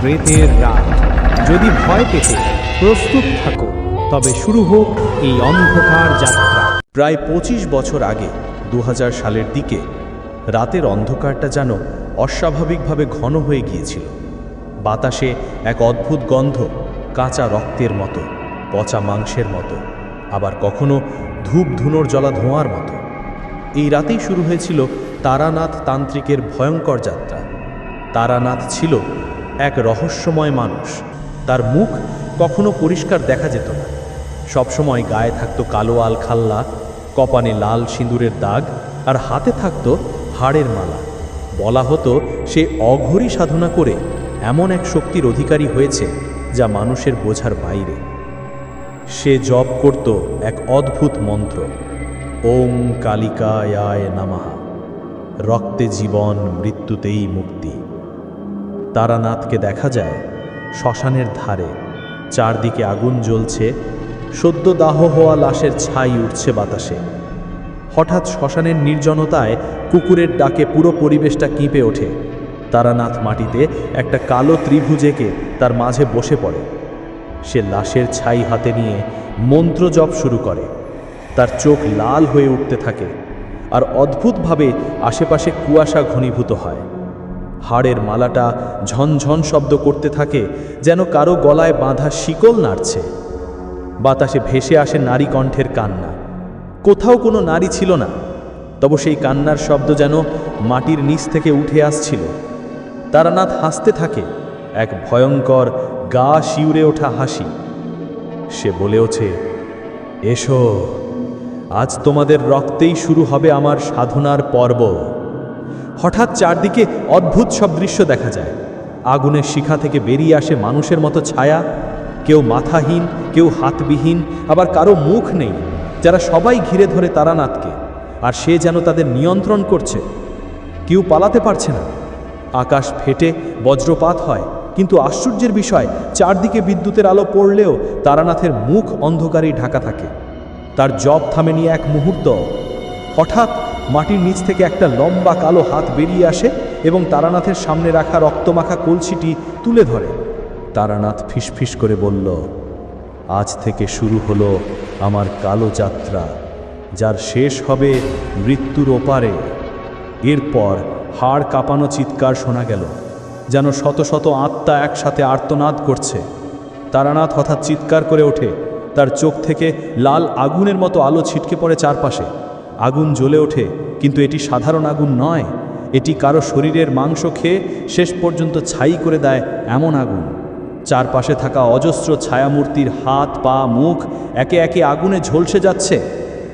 প্রেতের রাত। যদি ভয় পেতে প্রস্তুত থাকো, তবে শুরু হোক এই অন্ধকার যাত্রা। প্রায় পঁচিশ বছর আগে দু হাজার সালের দিকে, রাতের অন্ধকারটা যেন অস্বাভাবিকভাবে ঘন হয়ে গিয়েছিল। বাতাসে এক অদ্ভুত গন্ধ কাঁচা রক্তের মতো, পচা মাংসের মতো, আবার কখনো ধূপ ধুনোর জলা ধোঁয়ার মতো। এই রাতেই শুরু হয়েছিল তারানাথ তান্ত্রিকের ভয়ঙ্কর যাত্রা। তারানাথ ছিল এক রহস্যময় মানুষ। তার মুখ কখনো পরিষ্কার দেখা যেত না। সবসময় গায়ে থাকতো কালো আল খাল্লা কপানে লাল সিঁদুরের দাগ, আর হাতে থাকত হাড়ের মালা। বলা হতো, সে অঘরি সাধনা করে এমন এক শক্তির অধিকারী হয়েছে যা মানুষের বোঝার বাইরে। সে জপ করত এক অদ্ভুত মন্ত্র, ওম কালিকায়ায় নামাহা রক্তে জীবন মৃত্যুতেই মুক্তি। তারানাথকে দেখা যায়, শ্মশানের ধারে। চারদিকে আগুন জ্বলছে, সদ্য দাহ হওয়া লাশের ছাই উঠছে বাতাসে। হঠাৎ শ্মশানের নির্জনতায় কুকুরের ডাকে পুরো পরিবেশটা কিঁপে ওঠে। তারানাথ মাটিতে একটা কালো ত্রিভুজেকে তার মাঝে বসে পড়ে। সে লাশের ছাই হাতে নিয়ে মন্ত্র জপ শুরু করে। তার চোখ লাল হয়ে উঠতে থাকে, আর অদ্ভুতভাবে আশেপাশে কুয়াশা ঘনীভূত হয়। হাড়ের মালাটা ঝনঝন শব্দ করতে থাকে, যেন কারও গলায় বাঁধা শিকল নাড়ছে। বাতাসে ভেসে আসে নারী কণ্ঠের কান্না। কোথাও কোনো নারী ছিল না, তবে সেই কান্নার শব্দ যেন মাটির নিচ থেকে উঠে আসছিল। তারানাথ হাসতে থাকে, এক ভয়ঙ্কর গা শিউরে ওঠা হাসি। সে বলে ওঠে, এসো, আজ তোমাদের রক্তেই শুরু হবে আমার সাধনার পর্ব। হঠাৎ চারদিকে অদ্ভুত সব দৃশ্য দেখা যায়। আগুনের শিখা থেকে বেরিয়ে আসে মানুষের মতো ছায়া। কেউ মাথাহীন, কেউ হাতবিহীন, আবার কারও মুখ নেই। যারা সবাই ঘিরে ধরে তারানাথকে, আর সে যেন তাদের নিয়ন্ত্রণ করছে। কেউ পালাতে পারছে না। আকাশ ফেটে, বজ্রপাত হয়, কিন্তু আশ্চর্যের বিষয়, চারদিকে বিদ্যুতের আলো পড়লেও তারানাথের মুখ অন্ধকারেই ঢাকা থাকে। তার জব থামে নিয়ে এক মুহূর্ত। হঠাৎ মাটির নিচ থেকে একটা লম্বা কালো হাত বেরিয়ে আসে এবং তারানাথের সামনে রাখা রক্তমাখা কলসিটি তুলে ধরে। তারানাথ ফিসফিস করে বলল, আজ থেকে শুরু হলো আমার কালো যাত্রা, যার শেষ হবে মৃত্যুর ওপারে। এরপর হাড় কাঁপানো চিৎকার শোনা গেল, যেন শত শত আত্মা একসাথে আর্তনাদ করছে। তারানাথ হঠাৎ চিৎকার করে ওঠে, তার চোখ থেকে লাল আগুনের মতো আলো ছিটকে পড়ে চারপাশে। আগুন জ্বলে ওঠে, কিন্তু এটি সাধারণ আগুন নয়। এটি কারও শরীরের মাংস খেয়ে শেষ পর্যন্ত ছাই করে দেয় এমন আগুন। চারপাশে থাকা অজস্র ছায়ামূর্তির হাত, পা, মুখ একে একে আগুনে ঝলসে যাচ্ছে।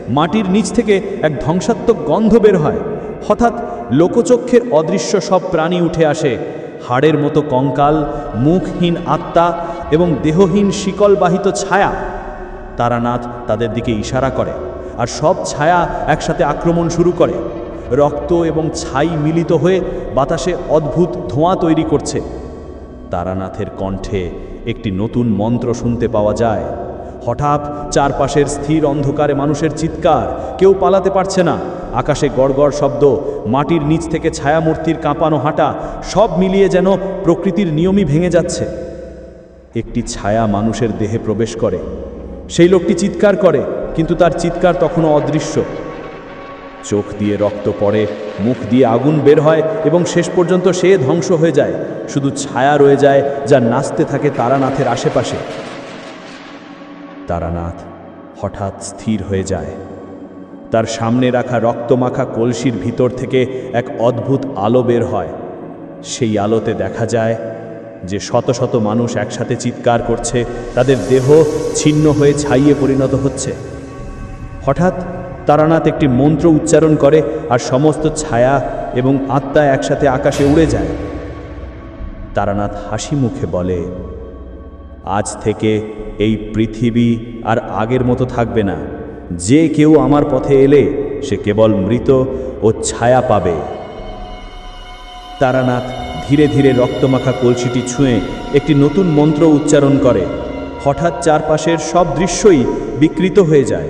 মাটির নিচ থেকে এক ধ্বংসাত্মক গন্ধ বের হয়। হঠাৎ লোকচক্ষের অদৃশ্য সব প্রাণী উঠে আসে। হাড়ের মতো কঙ্কাল, মুখহীন আত্মা এবং দেহহীন শিকলবাহিত ছায়া। তারানাথ তাদের দিকে ইশারা করে। আর সব ছায়া একসাথে আক্রমণ শুরু করে। রক্ত এবং ছাই মিলিত হয়ে বাতাসে অদ্ভুত ধোঁয়া তৈরি করছে। তারানাথের কণ্ঠে একটি নতুন মন্ত্র শুনতে পাওয়া যায়। হঠাৎ চারপাশের স্থির অন্ধকারে মানুষের চিৎকার, কেউ পালাতে পারছে না। আকাশে গড়গড় শব্দ, মাটির নিচ থেকে ছায়ামূর্তির কাঁপানো হাঁটা, সব মিলিয়ে যেন প্রকৃতির নিয়মই ভেঙে যাচ্ছে। একটি ছায়া মানুষের দেহে প্রবেশ করে। সেই লোকটি চিৎকার করে, কিন্তু তার চিৎকার তখনও অদৃশ্য। চোখ দিয়ে রক্ত পড়ে, মুখ দিয়ে আগুন বের হয় এবং শেষ পর্যন্ত সে ধ্বংস হয়ে যায়। শুধু ছায়া রয়ে যায় যা নাচতে থাকে তারানাথের আশেপাশে। তারানাথ হঠাৎ স্থির হয়ে যায়। তার সামনে রাখা রক্তমাখা কলসির ভিতর থেকে এক অদ্ভুত আলো বের হয়। সেই আলোতে দেখা যায় যে শত শত মানুষ একসাথে চিৎকার করছে, তাদের দেহ ছিন্ন হয়ে ছাইয়ে পরিণত হচ্ছে। হঠাৎ তারানাথ একটি মন্ত্র উচ্চারণ করে আর সমস্ত ছায়া এবং আত্মা একসাথে আকাশে উড়ে যায়। তারানাথ হাসি মুখে বলে, আজ থেকে এই পৃথিবী আর আগের মতো থাকবে না। যে কেউ আমার পথে এলে সে কেবল মৃত ও ছায়া পাবে। তারানাথ ধীরে ধীরে রক্তমাখা কলসিটি ছুঁয়ে একটি নতুন মন্ত্র উচ্চারণ করে। হঠাৎ চারপাশের সব দৃশ্যই বিকৃত হয়ে যায়।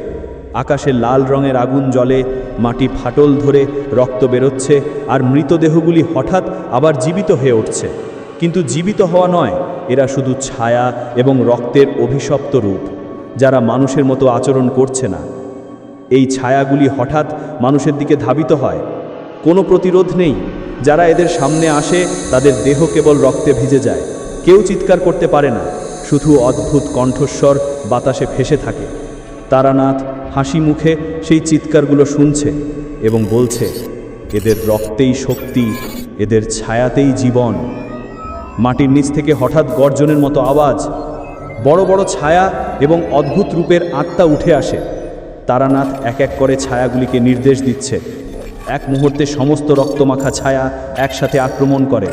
আকাশে লাল রঙের আগুন জলে মাটি ফাটল ধরে রক্ত বেরোচ্ছে আর মৃতদেহগুলি হঠাৎ আবার জীবিত হয়ে উঠছে। কিন্তু জীবিত হওয়া নয়, এরা শুধু ছায়া এবং রক্তের অভিশপ্ত রূপ, যারা মানুষের মতো আচরণ করছে না। এই ছায়াগুলি হঠাৎ মানুষের দিকে ধাবিত হয়। কোনো প্রতিরোধ নেই। যারা এদের সামনে আসে, তাদের দেহ কেবল রক্তে ভিজে যায়। কেউ চিৎকার করতে পারে না। শুধু অদ্ভুত কণ্ঠস্বর বাতাসে ভেসে থাকে। তারানাথ হাসি মুখে সেই চিৎকারগুলো শুনছে এবং বলছে, এদের রক্তেই শক্তি, এদের ছায়াতেই জীবন। মাটির নিচ থেকে হঠাৎ গর্জনের মতো আওয়াজ। বড় বড় ছায়া এবং অদ্ভুত রূপের আত্মা উঠে আসে। তারানাথ এক এক করে ছায়াগুলিকে নির্দেশ দিচ্ছে। এক মুহূর্তে সমস্ত রক্তমাখা ছায়া একসাথে আক্রমণ করে।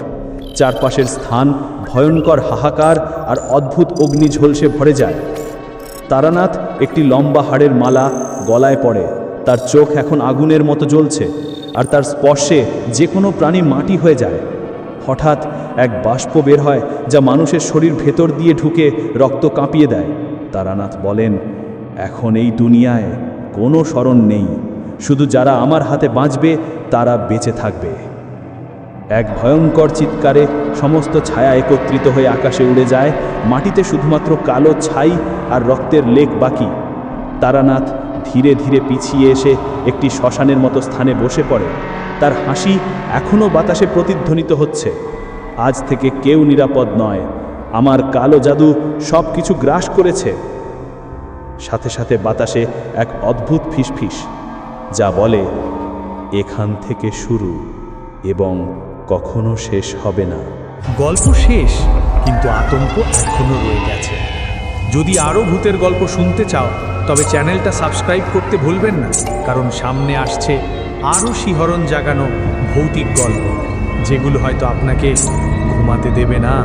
চারপাশের স্থান ভয়ঙ্কর হাহাকার আর অদ্ভুত অগ্নি ঝলসে ভরে যায়। তারানাথ একটি লম্বা হাড়ের মালা গলায় পড়ে। তার চোখ এখন আগুনের মতো জ্বলছে আর তার স্পর্শে যে কোনো প্রাণী মাটি হয়ে যায়। হঠাৎ এক বাষ্প বের হয় যা মানুষের শরীর ভেতর দিয়ে ঢুকে রক্ত কাঁপিয়ে দেয়। তারানাথ বলেন, এখন এই দুনিয়ায় কোনো স্মরণ নেই। শুধু যারা আমার হাতে বাঁচবে, তারা বেঁচে থাকবে। এক ভয়ঙ্কর চিৎকারে সমস্ত ছায়া একত্রিত হয়ে আকাশে উড়ে যায়। মাটিতে শুধুমাত্র কালো ছাই আর রক্তের লেক বাকি। তারানাথ ধীরে ধীরে পিছিয়ে এসে একটি শ্মশানের মতো স্থানে বসে পড়ে। তার হাসি এখনও বাতাসে প্রতিধ্বনিত হচ্ছে। আজ থেকে কেউ নিরাপদ নয়। আমার কালো জাদু সব কিছু গ্রাস করেছে। সাথে সাথে বাতাসে এক অদ্ভুত ফিসফিস। যা বলে, এখান থেকে শুরু এবং কখনো শেষ হবে না। গল্প শেষ, কিন্তু আতঙ্ক এখনও রয়ে গেছে। যদি আরও ভূতের গল্প শুনতে চাও, তবে চ্যানেলটা সাবস্ক্রাইব করতে ভুলবেন না, কারণ সামনে আসছে আরও শিহরণ জাগানো ভৌতিক গল্প, যেগুলো হয়তো আপনাকে ঘুমাতে দেবে না।